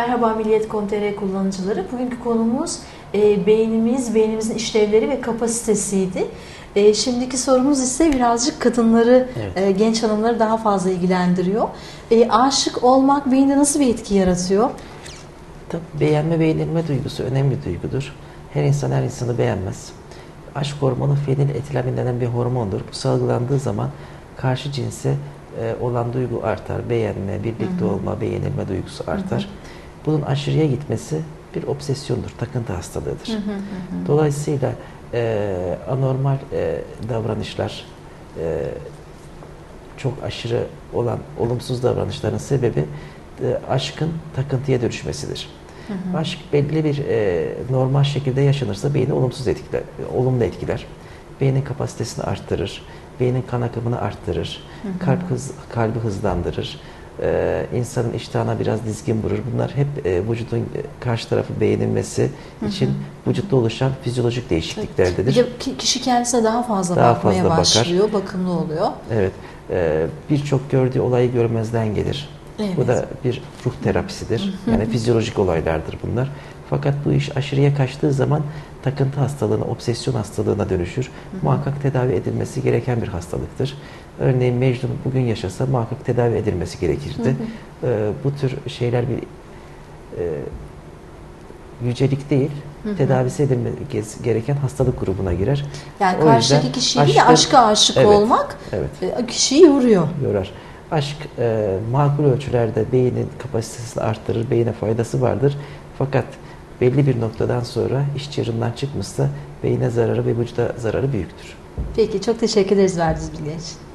Merhaba Milliyet.com.tr kullanıcıları. Bugünkü konumuz e, beynimiz, beynimizin işlevleri ve kapasitesiydi. E, şimdiki sorumuz ise birazcık kadınları, Evet. e, genç hanımları daha fazla ilgilendiriyor. E, aşık olmak beyinde nasıl bir etki yaratıyor? Tabii beğenme beğenilme duygusu önemli bir duygudur. Her insan her insanı beğenmez. Aşk hormonu feniletilamin denen bir hormondur. Bu salgılandığı zaman karşı cinse e, olan duygu artar. Beğenme, birlikte olma, beğenilme duygusu artar. Bunun aşırıya gitmesi bir obsesyondur, takıntı hastalığıdır. Dolayısıyla e, anormal e, davranışlar, e, çok aşırı olan olumsuz davranışların sebebi e, aşkın takıntıya dönüşmesidir. Aşk belli bir e, normal şekilde yaşanırsa beyni olumsuz etkiler, e, olumlu etkiler. Beynin kapasitesini arttırır, beynin kan akımını arttırır, kalp hız, kalbi hızlandırır, e, insanın iştahına biraz dizgin vurur. Bunlar hep e, vücudun karşı tarafı beğenilmesi için vücutta oluşan fizyolojik Bir değişikliklerdedir. de ki- kişi kendisine daha fazla Daha bakmaya fazla bakar. başlıyor, bakımlı oluyor. Evet. e, Birçok gördüğü olayı görmezden gelir. Evet. Bu da bir ruh terapisidir. Yani fizyolojik olaylardır bunlar. Fakat bu iş aşırıya kaçtığı zaman takıntı hastalığına, obsesyon hastalığına dönüşür. Muhakkak tedavi edilmesi gereken bir hastalıktır. Örneğin Mecnun bugün yaşasa muhakkak tedavi edilmesi gerekirdi. E, bu tür şeyler bir e, yücelik değil, tedavisi edilmesi gereken hastalık grubuna girer. Yani O karşıdaki kişiyi aşkın- aşka aşık Evet, olmak Evet. e, kişiyi yoruyor. yorar. Aşk e, makul ölçülerde beynin kapasitesini arttırır, beyine faydası vardır. Fakat belli bir noktadan sonra iş çığırından çıkmışsa beyine zararı ve vücuda zararı büyüktür. Peki çok teşekkür ederiz verdiğiniz bilgi için.